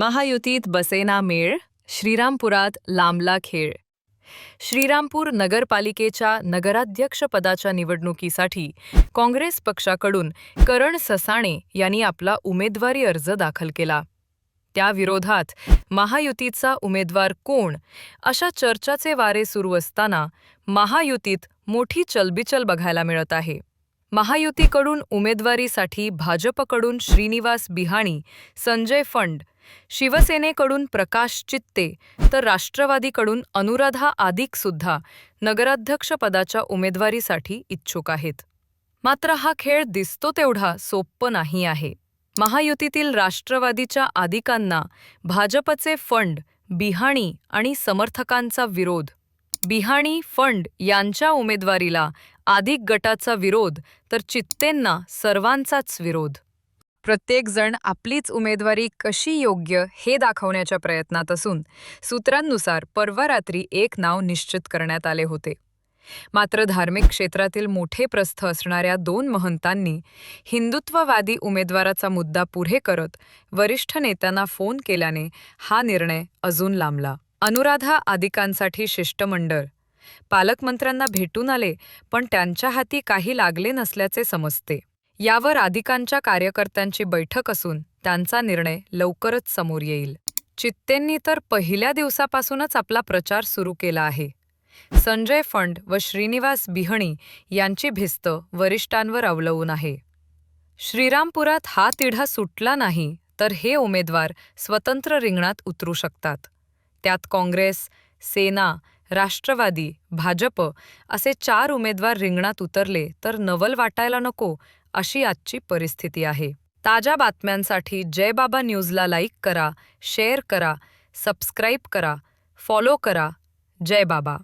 महायुतीत बसेना मेळ श्रीरामपुरात लांबला खेळ. श्रीरामपूर नगरपालिकेच्या नगराध्यक्षपदाच्या निवडणुकीसाठी काँग्रेस पक्षाकडून करण ससाणे यांनी आपला उमेदवारी अर्ज दाखल केला. त्याविरोधात महायुतीचा उमेदवार कोण? अशा चर्चाचे वारे सुरू असताना महायुतीत मोठी चलबिचल बघायला मिळत आहे. महायुतीकडून उमेदवारीसाठी भाजपकडून श्रीनिवास बिहाणी संजय फंड शिवसेनेकडून प्रकाश चित्ते तर राष्ट्रवादीकडून अनुराधा आदिक सुद्धा नगराध्यक्षपदाच्या उमेदवारीसाठी इच्छुक आहेत. मात्र हा खेळ दिसतो तेवढा सोप्प नाही आहे. महायुतीतील राष्ट्रवादीच्या आदिकांना भाजपचे फंड बिहाणी आणि समर्थकांचा विरोध. बिहाणी फंड यांच्या उमेदवारीला आदिक गटाचा विरोध तर चित्तेंना सर्वांचाच विरोध. प्रत्येकजण आपलीच उमेदवारी कशी योग्य हे दाखवण्याच्या प्रयत्नात असून सूत्रांनुसार परवा रात्री एक नाव निश्चित करण्यात आले होते. मात्र धार्मिक क्षेत्रातील मोठे प्रस्थ असणाऱ्या दोन महंतांनी हिंदुत्ववादी उमेदवाराचा मुद्दा पुढे करत वरिष्ठ नेत्यांना फोन केल्याने हा निर्णय अजून लांबला. अनुराधा आदिकांसाठी शिष्टमंडळ. पालकमंत्र्यांना भेटून आले पण त्यांच्या हाती काही लागले नसल्याचे समजते. यावर आदिकांच्या कार्यकर्त्यांची बैठक असून त्यांचा निर्णय लवकरच समोर येईल. चित्तेंनी तर पहिल्या दिवसापासूनच आपला प्रचार सुरू केला आहे. संजय फंड व श्रीनिवास बिहणी यांची भिस्त वरिष्ठांवर अवलंबून आहे. श्रीरामपुरात हा तिढा सुटला नाही तर हे उमेदवार स्वतंत्र रिंगणात उतरू शकतात. त्यात काँग्रेस सेना राष्ट्रवादी भाजप असे चार उमेदवार रिंगणात उतरले तर नवल वाटायला नको अशी आजची परिस्थिती आहे. ताज्या बातम्यांसाठी जयबाबा न्यूजला लाईक करा शेअर करा सबस्क्राईब करा फॉलो करा. जय बाबा